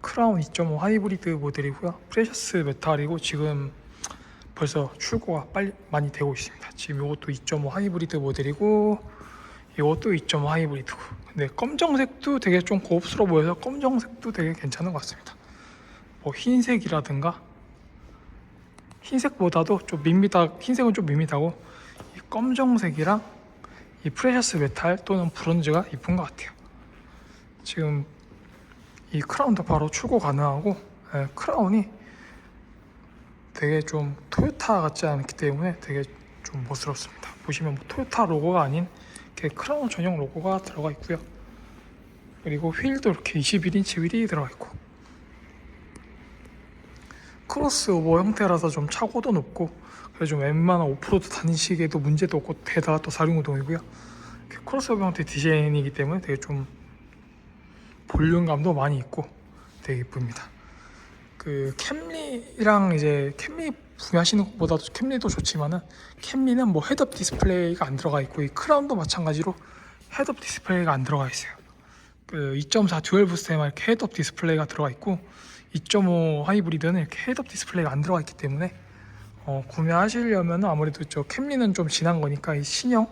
크라운 2.5 하이브리드 모델이고요. 프레셔스 메탈이고 지금 벌써 출고가 빨리 많이 되고 있습니다. 지금 이것도 2.5 하이브리드 모델이고 이것도 2.5 하이브리드고 근데 검정색도 되게 좀 고급스러워 보여서 검정색도 되게 괜찮은 것 같습니다. 뭐 흰색이라든가 흰색보다도 좀 밋밋하 흰색은 좀 밋밋하고 이 검정색이랑 이 프레셔스 메탈 또는 브론즈가 이쁜 것 같아요. 지금 이 크라운도 바로 출고 가능하고 예, 크라운이 되게 좀 토요타 같지 않기 때문에 되게 좀 멋스럽습니다. 보시면 뭐 토요타 로고가 아닌 이렇게 크라운 전용 로고가 들어가 있고요. 그리고 휠도 이렇게 21인치 휠이 들어가 있고 크로스오버 형태라서 좀 차고도 높고 그래서 좀 웬만한 오프로드 다니시기에도 문제도 없고 게다가 또 사륜구동이고요. 크로스오버 형태 디자인이기 때문에 되게 좀 볼륨감도 많이 있고 되게 이쁩니다. 그 캠리랑 이제 캠리 구매하시는 것보다도 캠리도 좋지만은 캠리는 뭐 헤드업 디스플레이가 안 들어가 있고 이 크라운도 마찬가지로 헤드업 디스플레이가 안 들어가 있어요. 그 2.4 듀얼 부스트에만 이렇게 헤드업 디스플레이가 들어가 있고 2.5 하이브리드는 이렇게 헤드업 디스플레이가 안 들어가 있기 때문에 어, 구매하시려면 아무래도 저 캠리는 좀 지난 거니까 이 신형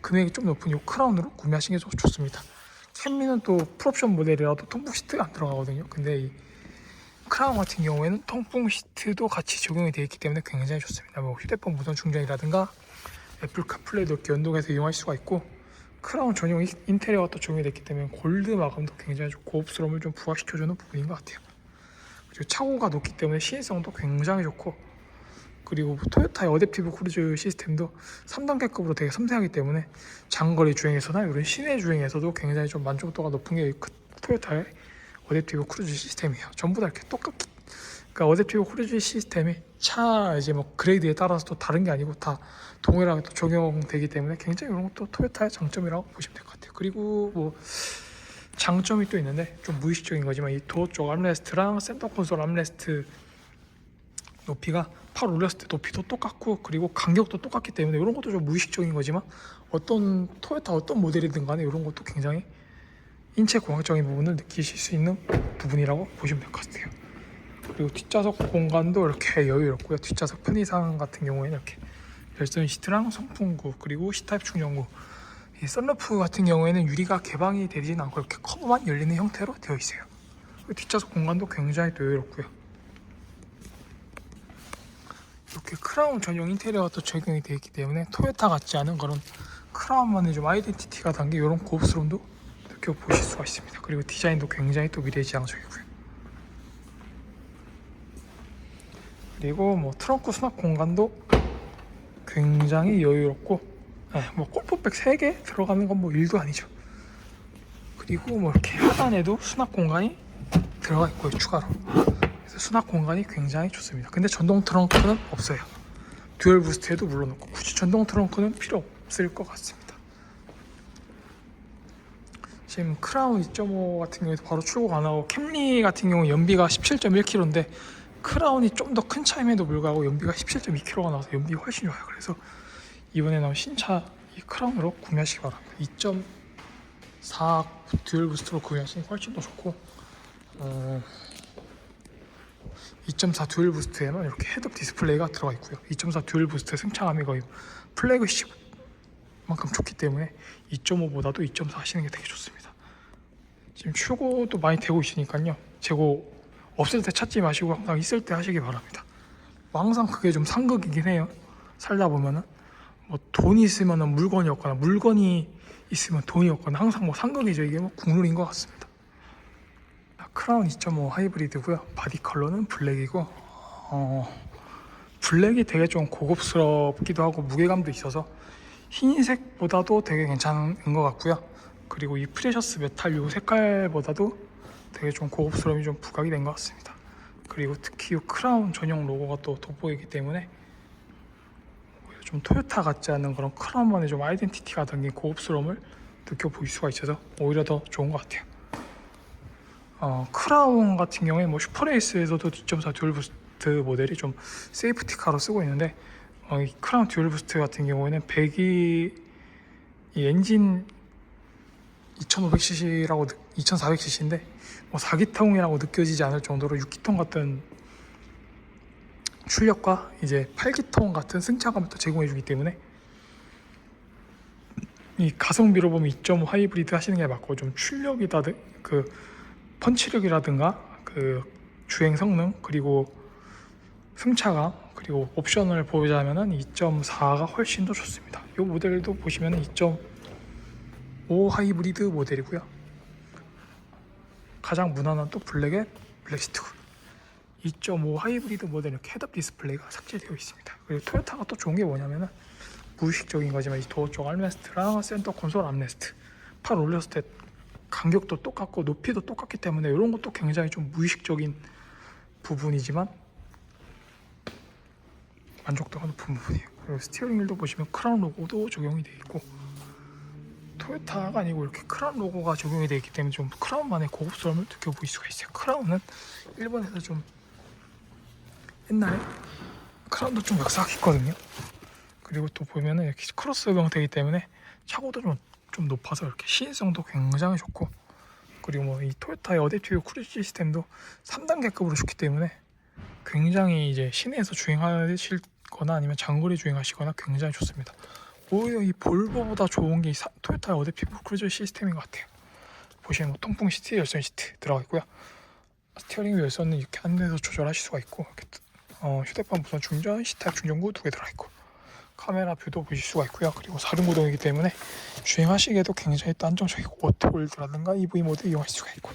금액이 좀 높은 이 크라운으로 구매하시는 게좀 좋습니다. 캠리는 또 풀옵션 모델이라도 통풍 시트가 안 들어가거든요. 근데 이 크라운 같은 경우에는 통풍 시트도 같이 적용이 되어 있기 때문에 굉장히 좋습니다. 뭐 휴대폰 무선 충전이라든가 애플 카플레이도 이렇게 연동해서 이용할 수가 있고 크라운 전용 이- 인테리어가 또 적용이 됐기 때문에 골드 마감도 굉장히 좀 고급스러움을 좀 부각시켜주는 부분인 것 같아요. 그리고 차고가 높기 때문에 시인성도 굉장히 좋고 그리고 토요타의 어댑티브 크루즈 시스템도 3단계급으로 되게 섬세하기 때문에 장거리 주행에서나 이런 시내 주행에서도 굉장히 좀 만족도가 높은 게그 토요타의 어댑티브 크루즈 시스템이에요. 전부 다 이렇게 똑같이 그러니까 어댑티브 크루즈 시스템이 차 이제 뭐 그레이드에 따라서 또 다른 게 아니고 다 동일하게 또 적용되기 때문에 굉장히 이런 것도 토요타의 장점이라고 보시면 될 것 같아요. 그리고 뭐 장점이 또 있는데 좀 무의식적인 거지만 이 도어 쪽 암레스트랑 센터 콘솔 암레스트 높이가 팔 올렸을 때 높이도 똑같고 그리고 간격도 똑같기 때문에 이런 것도 좀 무의식적인 거지만 어떤 토요타 어떤 모델이든 간에 이런 것도 굉장히 인체 공학적인 부분을 느끼실 수 있는 부분이라고 보시면 될 것 같아요. 그리고 뒷좌석 공간도 이렇게 여유롭고요. 뒷좌석 편의상 같은 경우에는 이렇게 열선 시트랑 송풍구 그리고 C타입 충전구 이 썬루프 같은 경우에는 유리가 개방이 되진 않고 이렇게 커브만 열리는 형태로 되어 있어요. 뒷좌석 공간도 굉장히 또 여유롭고요. 이렇게 크라운 전용 인테리어가 또 적용이 되어 있기 때문에 토요타 같지 않은 그런 크라운만의 좀 아이덴티티가 담긴 이런 고급스러움도 느껴보실 수가 있습니다. 그리고 디자인도 굉장히 또 미래지향적이고요. 그리고 뭐 트렁크 수납 공간도 굉장히 여유롭고 네, 뭐 골프백 3개 들어가는 건 뭐 일도 아니죠. 그리고 뭐 이렇게 하단에도 수납 공간이 들어가 있고요 추가로. 수납 공간이 굉장히 좋습니다. 근데 전동 트렁크는 없어요. 듀얼 부스트에도 물론 없고 굳이 전동 트렁크는 필요 없을 것 같습니다. 지금 크라운 2.5 같은 경우에도 바로 출고 가능하고 캠리 같은 경우 연비가 17.1km인데 크라운이 좀 더 큰 차임에도 불구하고 연비가 17.2km가 나와서 연비가 훨씬 좋아요. 그래서 이번에 나온 신차 이 크라운으로 구매하시기 바랍니다. 2.4 듀얼 부스트로 구매하시는 게 훨씬 더 좋고 어, 2.4 듀얼 부스트에는 이렇게 헤드업 디스플레이가 들어가 있고요. 2.4 듀얼 부스트의 승차감이 거의 플래그십만큼 좋기 때문에 2.5보다도 2.4 하시는 게 되게 좋습니다. 지금 출고도 많이 되고 있으니까요. 재고 없을 때 찾지 마시고 항상 있을 때 하시기 바랍니다. 뭐 항상 그게 좀 상극이긴 해요. 살다 보면은 뭐 돈이 있으면은 물건이 없거나 물건이 있으면 돈이 없거나 항상 뭐 상극이죠. 이게 뭐 국룰인 것 같습니다. 크라운 2.5 하이브리드고요. 바디 컬러는 블랙이고 어, 블랙이 되게 좀 고급스럽기도 하고 무게감도 있어서 흰색보다도 되게 괜찮은 것 같고요. 그리고 이 프레셔스 메탈 요 색깔보다도 되게 좀 고급스러움이 좀 부각이 된 것 같습니다. 그리고 특히 이 크라운 전용 로고가 또 돋보이기 때문에 좀 토요타 같지 않은 그런 크라운만의 좀 아이덴티티가 담긴 고급스러움을 느껴보일 수가 있어서 오히려 더 좋은 것 같아요. 어, 크라운 같은 경우에 뭐 슈퍼레이스에서도 2.4 듀얼 부스트 모델이 좀 세이프티카로 쓰고 있는데 어, 이 크라운 듀얼 부스트 같은 경우에는 배기 이 엔진 2500cc라고 2400cc인데 뭐뭐 4기통이라고 느껴지지 않을 정도로 6기통 같은 출력과 이제 8기통 같은 승차감을 또 제공해 주기 때문에 이 가성비로 보면 2.5 하이브리드 하시는 게 맞고 좀 출력이다 그 펀치력이라든가 그 주행 성능 그리고 승차감 그리고 옵션을 보자면은 2.4가 훨씬 더 좋습니다. 이 모델도 보시면은 2.5 하이브리드 모델이고요. 가장 무난한 또 블랙의 블랙시트고 2.5 하이브리드 모델은 헤드업 디스플레이가 삭제되어 있습니다. 그리고 토요타가 또 좋은 게 뭐냐면은 무의식적인 거지만 이 도어 쪽 알레스트랑 센터 콘솔 암레스트 팔 올렸을 때 간격도 똑같고 높이도 똑같기 때문에 이런 것도 굉장히 좀 무의식적인 부분이지만 만족도가 높은 부분이에요. 그리고 스티어링 휠도 보시면 크라운 로고도 적용이 되어 있고 토요타가 아니고 이렇게 크라운 로고가 적용이 되어 있기 때문에 좀 크라운만의 고급스러움을 느껴보일 수가 있어요. 크라운은 일본에서 좀 옛날에 크라운도 좀 역사가 깊거든요. 그리고 또 보면은 이렇게 크로스 형태이기 때문에 차고도 좀, 좀 높아서 이렇게 시인성도 굉장히 좋고 그리고 뭐 이 토요타의 어댑티브 크루즈 시스템도 3단계급으로 좋기 때문에 굉장히 이제 시내에서 주행하실 거나 아니면 장거리 주행하시거나 굉장히 좋습니다. 오히려 이 볼보보다 좋은 게 토요타의 어댑티브 크루즈 시스템인 것 같아요. 보시면 뭐 통풍 시트 열선 시트 들어가 있고요. 스티어링 열선은 이렇게 안에서 조절하실 수가 있고 이렇게 어, 휴대폰 무선 충전, C타입 충전구 두 개 들어있고 카메라 뷰도 보실 수가 있고요. 그리고 사륜구동이기 때문에 주행하시기에도 굉장히 또 안정적이고 오토홀드라든가 EV 모드 이용할 수가 있고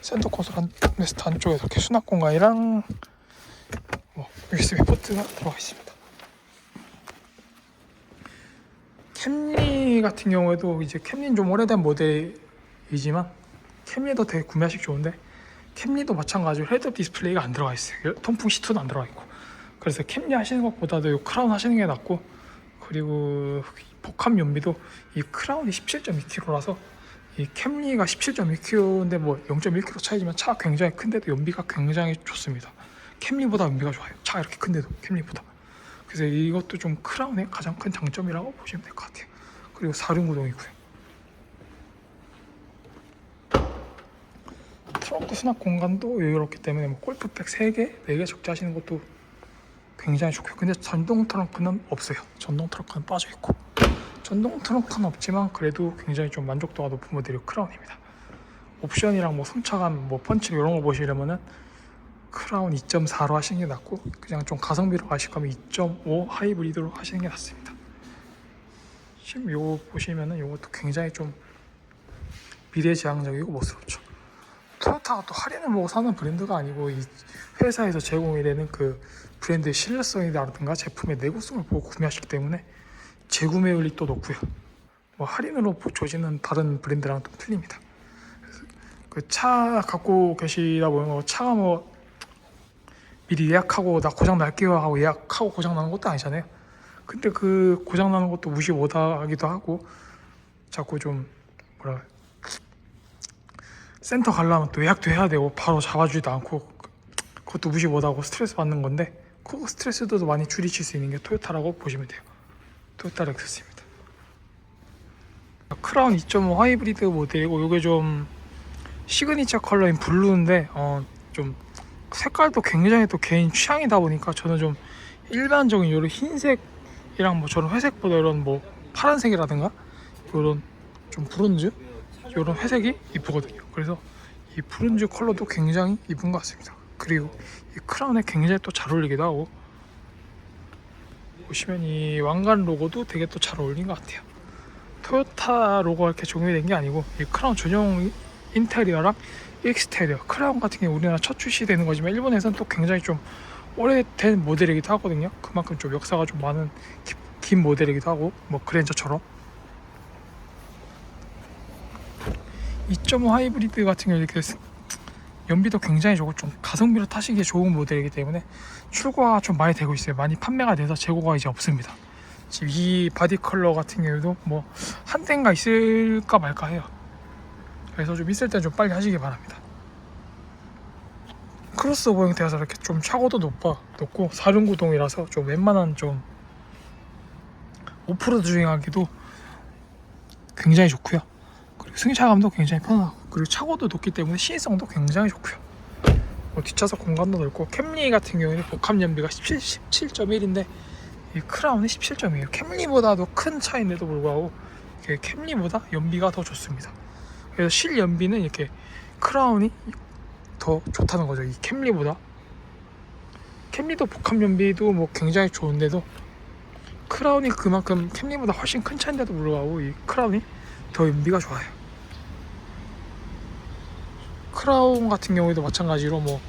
센터 콘솔 한 레스트 안쪽에 이렇게 수납 공간이랑 뭐 USB 포트가 들어가 있습니다. 캠리 같은 경우에도 이제 캠리는 좀 오래된 모델이지만 캠리도 되게 구매하시기 좋은데 캠리도 마찬가지로 헤드업 디스플레이가 안 들어가 있어요. 통풍 시트도 안 들어가 있고 그래서 캠리 하시는 것보다도 이 크라운 하시는 게 낫고 그리고 이 복합 연비도 이 크라운이 17.2kg라서 이 캠리가 17.2kg인데 뭐 0.1kg 차이지만 차가 굉장히 큰데도 연비가 굉장히 좋습니다. 캠리보다 연비가 좋아요. 차가 이렇게 큰데도 캠리보다. 그래서 이것도 좀 크라운의 가장 큰 장점이라고 보시면 될 것 같아요. 그리고 사륜구동이고요. 트렁크 수납 공간도 여유롭기 때문에 뭐 골프백 3개, 4개 적재하시는 것도 굉장히 좋고요. 근데 전동 트렁크는 없어요. 전동 트렁크는 빠져 있고 전동 트렁크는 없지만 그래도 굉장히 좀 만족도가 높은 모델이 크라운입니다. 옵션이랑 뭐 승차감, 뭐 펀치 이런 거 보시려면은 크라운 2.4로 하시는 게 낫고 그냥 좀 가성비로 가실 거면 2.5 하이브리드로 하시는 게 낫습니다. 지금 요거 보시면은 요것도 굉장히 좀 미래지향적이고 멋스럽죠. 토요타가 또 할인을 보고 사는 브랜드가 아니고 이 회사에서 제공이 되는 그 브랜드의 신뢰성이라든가 제품의 내구성을 보고 구매하시기 때문에 재구매율이 또 높고요. 뭐 할인으로 줘지는 다른 브랜드랑 좀 틀립니다. 그 차 갖고 계시다 보면 뭐 차가 뭐 미리 예약하고 나 고장 날게요 하고 예약하고 고장 나는 것도 아니잖아요. 근데 그 고장 나는 것도 무시 못하기도 하고 자꾸 좀 뭐라 센터 가려면 또 예약도 해야 되고 바로 잡아주지도 않고 그것도 무시 못하고 스트레스 받는 건데 그 스트레스도 많이 줄이실 수 있는 게 토요타라고 보시면 돼요. 토요타 렉서스입니다. 크라운 2.5 하이브리드 모델이고 이게 좀 시그니처 컬러인 블루인데 어 좀 색깔도 굉장히 또 개인 취향이다 보니까 저는 좀 일반적인 이런 흰색이랑 뭐 저런 회색보다 이런 뭐 파란색이라든가 이런 좀 브론즈 이런 회색이 이쁘거든요. 그래서 이 브론즈 컬러도 굉장히 이쁜 것 같습니다. 그리고 이 크라운에 굉장히 또 잘 어울리기도 하고 보시면 이 왕관 로고도 되게 또 잘 어울린 것 같아요. 토요타 로고가 이렇게 적용이 된게 아니고 이 크라운 전용 인테리어랑 익스테리어 크라운 같은 게 우리나라 첫 출시되는 거지만 일본에서는 또 굉장히 좀 오래된 모델이기도 하거든요. 그만큼 좀 역사가 좀 많은 기- 긴 모델이기도 하고 뭐 그랜저처럼 2.5 하이브리드 같은 경우 이렇게 스- 연비도 굉장히 좋고 좀 가성비로 타시기에 좋은 모델이기 때문에 출고가 좀 많이 되고 있어요. 많이 판매가 돼서 재고가 이제 없습니다. 지금 이 바디 컬러 같은 경우도 뭐 한 대인가 있을까 말까 해요. 그래서 좀 있을 때 좀 빨리 하시기 바랍니다. 크로스오버 형태라서 이렇게 좀 차고도 높아 높고 사륜구동이라서 좀 웬만한 좀 오프로드 주행하기도 굉장히 좋고요. 승차감도 굉장히 편하고 그리고 차고도 높기 때문에 시인성도 굉장히 좋고요. 뭐 뒷좌석 공간도 넓고 캠리 같은 경우에는 복합 연비가 17, 17.1인데 이 크라운이 17점이에요. 캠리보다도 큰 차인데도 불구하고 캠리보다 연비가 더 좋습니다. 그래서 실 연비는 이렇게 크라운이 더 좋다는 거죠. 이 캠리보다 캠리도 복합 연비도 뭐 굉장히 좋은데도 크라운이 그만큼 캠리보다 훨씬 큰 차인데도 불구하고 이 크라운이 더 연비가 좋아요. 크라운 같은 경우에도 마찬가지로 뭐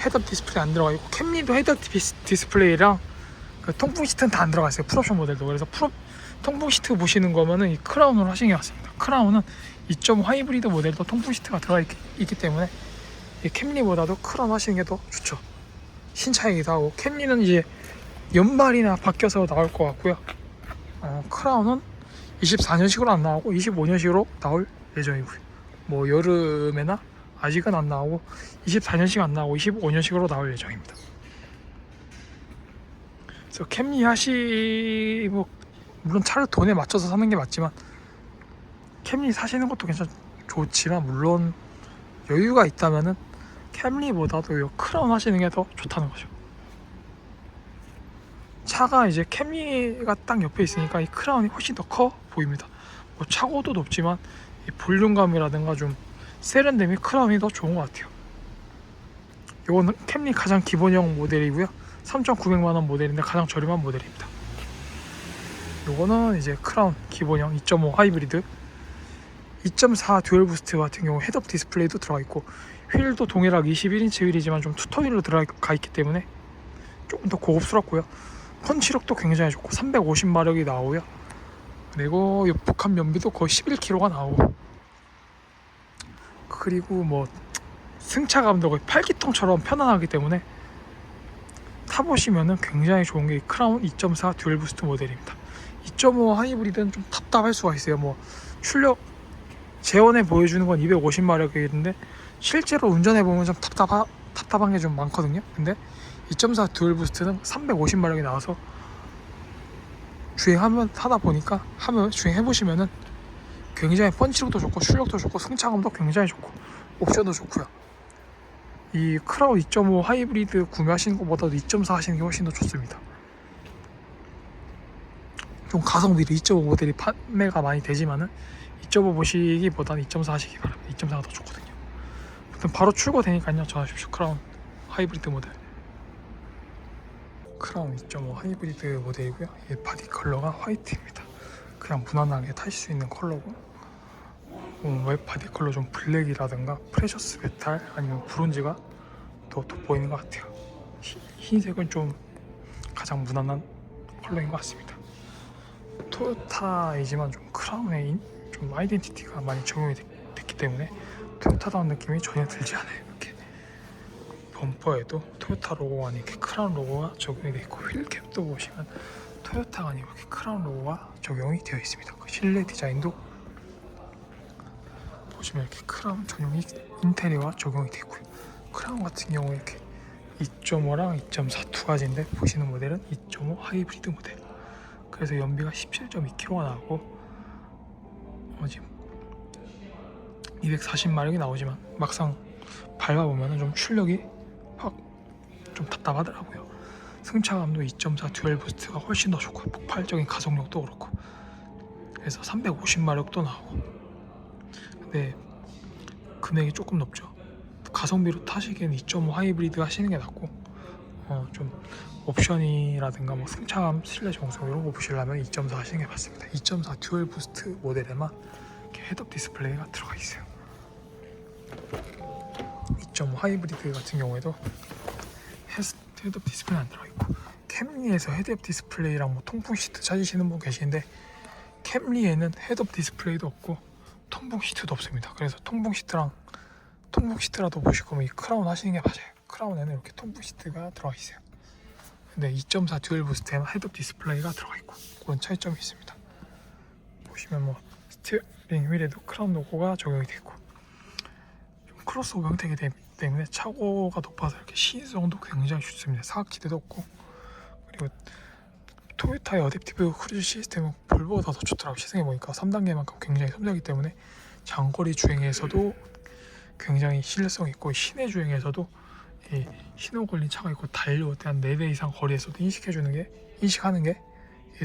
헤드업 디스플레이 안 들어가 있고 캠리도 헤드업 디스- 디스플레이랑 그 통풍 시트는 다 안 들어가 있어요. 풀옵션 모델도 그래서 풀 통풍 시트 보시는 거면은 이 크라운으로 하신 게 맞습니다. 크라운은 2.5 하이브리드 모델도 통풍 시트가 들어가 있기, 있기 때문에 이 캠리보다도 크라운 하시는 게 더 좋죠. 신차이기도 하고 캠리는 이제 연말이나 바뀌어서 나올 것 같고요. 어, 크라운은 24년식으로 안 나오고 25년식으로 나올 예정이고요. 뭐 여름에나 아직은 안 나오고 24년식 안 나오고 25년식으로 나올 예정입니다. 그래서 캠리 하시 뭐 물론 차를 돈에 맞춰서 사는 게 맞지만 캠리 사시는 것도 괜찮 좋지만 물론 여유가 있다면은 캠리보다도 이 크라운 하시는 게 더 좋다는 거죠. 차가 이제 캠리가 딱 옆에 있으니까 이 크라운이 훨씬 더 커 보입니다. 뭐 차고도 높지만 이 볼륨감이라든가 좀 세련됨이 크라운이 더 좋은 것 같아요. 이거는 캠리 가장 기본형 모델이고요. 3,900만 원 모델인데 가장 저렴한 모델입니다. 요거는 이제 크라운 기본형 2.5 하이브리드 2.4 듀얼 부스트 같은 경우 헤드업 디스플레이도 들어가 있고 휠도 동일하게 21인치 휠이지만 좀 투터 휠로 들어가 있기 때문에 조금 더 고급스럽고요. 펀치력도 굉장히 좋고 350마력이 나오고요. 그리고 이 복합 연비도 거의 11kg가 나오고 그리고 뭐 승차 감도 거의 8기통처럼 편안하기 때문에 타보시면은 굉장히 좋은 게이 크라운 2.4 듀얼 부스트 모델입니다. 2.5 하이브리드는 좀 답답할 수가 있어요. 뭐 출력 재원에 보여주는 건 250마력이는데 실제로 운전해 보면 좀 답답하, 답답한 게 좀 많거든요. 근데 2.4 듀얼 부스트는 350마력이 나와서 주행하면 하다 보니까 하면 주행해 보시면은 굉장히 펀치력도 좋고 출력도 좋고 승차감도 굉장히 좋고 옵션도 좋고요. 이 크라운 2.5 하이브리드 구매하시는 것보다도 2.4 하시는 게 훨씬 더 좋습니다. 좀 가성비로 2.5 모델이 판매가 많이 되지만은 2.5 보시기보다는 2.4 하시기 바랍니다. 2.4가 더 좋거든요. 아무튼 바로 출고되니까요. 전화 주십시오. 크라운 하이브리드 모델. 크라운 2.5 하이브리드 모델이고요. 이 바디 컬러가 화이트입니다. 그냥 무난하게 타실 수 있는 컬러고 음, 웹 바디 컬러 좀 블랙이라든가 프레셔스 메탈 아니면 브론즈가 더 돋보이는 것 같아요. 흰- 흰색은 좀 가장 무난한 컬러인 것 같습니다. 토요타이지만 좀 크라운에 인- 좀 아이덴티티가 많이 적용이 됐, 됐기 때문에 토요타다운 느낌이 전혀 들지 않아요. 이렇게 범퍼에도 토요타 로고가 아닌 이렇게 크라운 로고가 적용이 되어 있고 휠캡도 보시면 토요타가 아니고 이렇게 크라운 로고가 적용이 되어 있습니다. 그 실내 디자인도 보시면 이렇게 크라운 전용 이- 인테리어가 적용이 되어 있고요. 크라운 같은 경우 이렇게 2.5랑 2.4 두 가지인데 보시는 모델은 2.5 하이브리드 모델. 그래서 연비가 17.2km가 나오고 어, 지금 240마력이 나오지만 막상 밟아보면 좀 출력이 확 좀 답답하더라고요. 승차감도 2.4 듀얼 부스트가 훨씬 더 좋고 폭발적인 가속력도 그렇고 그래서 350마력도 나오고 근데 금액이 조금 높죠. 가성비로 타시기에는 2.5 하이브리드 하시는 게 낫고 어, 좀 옵션이라든가 뭐 승차감, 실내 정수 이런 거 보시려면 2.4 하시는 게 맞습니다. 2.4 듀얼 부스트 모델에만 이렇게 헤드업 디스플레이가 들어가 있어요. 2.5 하이브리드 같은 경우에도 헤스- 헤드업 디스플레이 안 들어가 있고 캠리에서 헤드업 디스플레이랑 뭐 통풍 시트 찾으시는 분 계시는데 캠리에는 헤드업 디스플레이도 없고 통풍 시트도 없습니다. 그래서 통풍 시트랑 통풍 시트라도 거면 이 크라운 하시는 게 맞아요. 크라운에는 이렇게 통풍 시트가 들어가 있어요. 근데 2.4 듀얼 부스트에는 헤드업 디스플레이가 들어가 있고 그런 차이점이 있습니다. 보시면 뭐 스티어링 휠에도 크라운 로고가 적용이 되고 좀 크로스오버 형태이기 때- 때문에 차고가 높아서 이렇게 시인성도 굉장히 좋습니다. 사각지대도 없고 그리고 토요타의 어댑티브 크루즈 시스템은 볼보다 더 좋더라고 시승해 보니까 3단계만큼 굉장히 섬세하기 때문에 장거리 주행에서도 굉장히 신뢰성 있고 시내 주행에서도 이 신호 걸린 차가 있고 달려올 때 한 4대 이상 거리에서도 인식해주는 게 인식하는 게이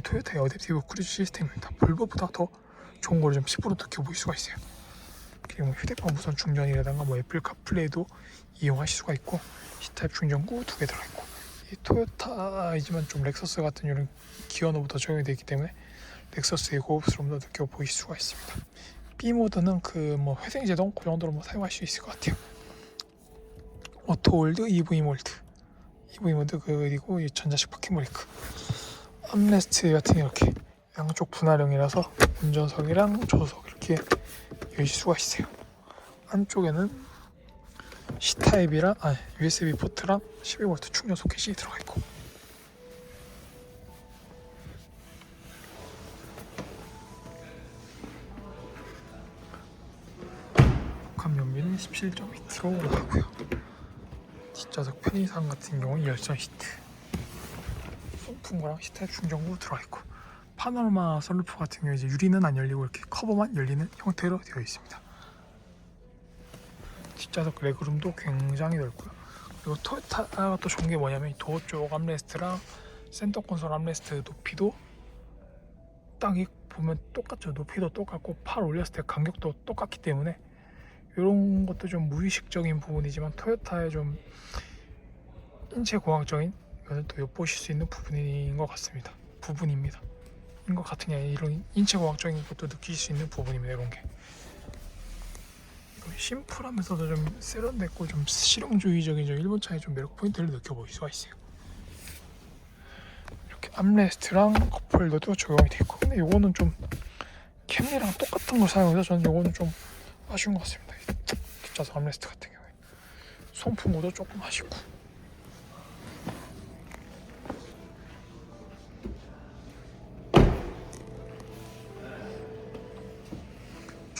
토요타의 어댑티브 크루즈 시스템입니다. 볼보보다 더 좋은 걸좀10% 느껴 보일 수가 있어요. 그리고 뭐 휴대폰 무선 충전이라든가 뭐 애플 카플레이도 이용하실 수가 있고 C타입 충전구 두 개 들어있고 이 토요타이지만 좀 렉서스 같은 이런 기어노부터 적용이 되기 때문에 렉서스의 고급스러움도 느껴 보일 수가 있습니다. B 모드는 그 뭐 회생 제동 그 정도로 뭐 사용할 수 있을 것 같아요. 오토 홀드, EV 몰드, EV 모드 그리고 이 전자식 파킹 브레이크, 암레스트 같은 이렇게 양쪽 분할형이라서 운전석이랑 조수석 이렇게 여실 수가 있어요. 안쪽에는 C 타입이랑 아 USB 포트랑 12V 충전 소켓이 들어가 있고 복합 연비는 17.2T로 나오고요. 뒷좌석 편의상 같은 경우는 열선 시트, 송풍구랑 시트 충전구 들어가 있고 파노라마 썬루프 같은 경우 이제 유리는 안 열리고 이렇게 커버만 열리는 형태로 되어 있습니다. 뒷좌석 레그룸도 굉장히 넓고요. 그리고 토요타가 또 좋은 게 뭐냐면 이 도어 쪽 암레스트랑 센터 콘솔 암레스트 높이도 딱이 보면 똑같죠. 높이도 똑같고 팔 올렸을 때 간격도 똑같기 때문에 이런 것도 좀 무의식적인 부분이지만 토요타의 좀 인체 공학적인 면을 또 엿보실 수 있는 부분인 것 같습니다. 부분입니다. 인것 같은 게 이런 인체 공학적인 것도 느낄 수 있는 부분입니다. 이런 게 심플하면서도 좀 세련됐고 좀 실용주의적인 좀 일본 차의 좀 매력 포인트를 느껴보실 수가 있어요. 이렇게 암레스트랑 컵홀더도 적용이 되어 있고 근데 요거는 좀 캠리랑 똑같은 걸 사용해서 저는 요거는 좀 아쉬운 것 같습니다. 뒷좌석 암레스트 같은 경우에 송풍구도 조금 아쉽고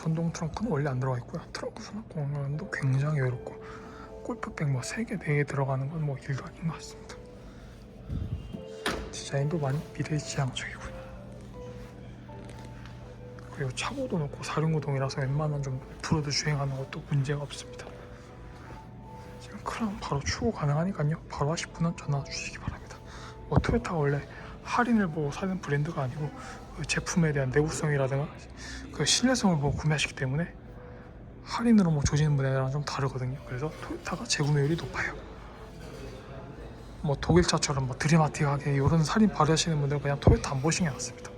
전동 트렁크는 원래 안 들어가 있고요. 트렁크 수납 공간도 굉장히 여유롭고 골프백 뭐 3개, 4개 들어가는 건 뭐 일도 아닌 것 같습니다. 디자인도 많이 미래지향적이고요. 그리고 차고도 놓고 사륜구동이라서 웬만한 좀 오프로드 주행하는 것도 문제가 없습니다. 지금 크라운 바로 출고 가능하니까요. 바로 하실 분은 전화 주시기 바랍니다. 뭐 토요타가 원래 할인을 보고 사는 브랜드가 아니고 그 제품에 대한 내구성이라든가 그 신뢰성을 보고 구매하시기 때문에 할인으로 뭐 조지는 분야랑 좀 다르거든요. 그래서 토요타가 재구매율이 높아요. 뭐 독일 차처럼 뭐 드라마틱하게 이런 할인 발휘하시는 분들은 그냥 토요타 안 보시는 게 낫습니다.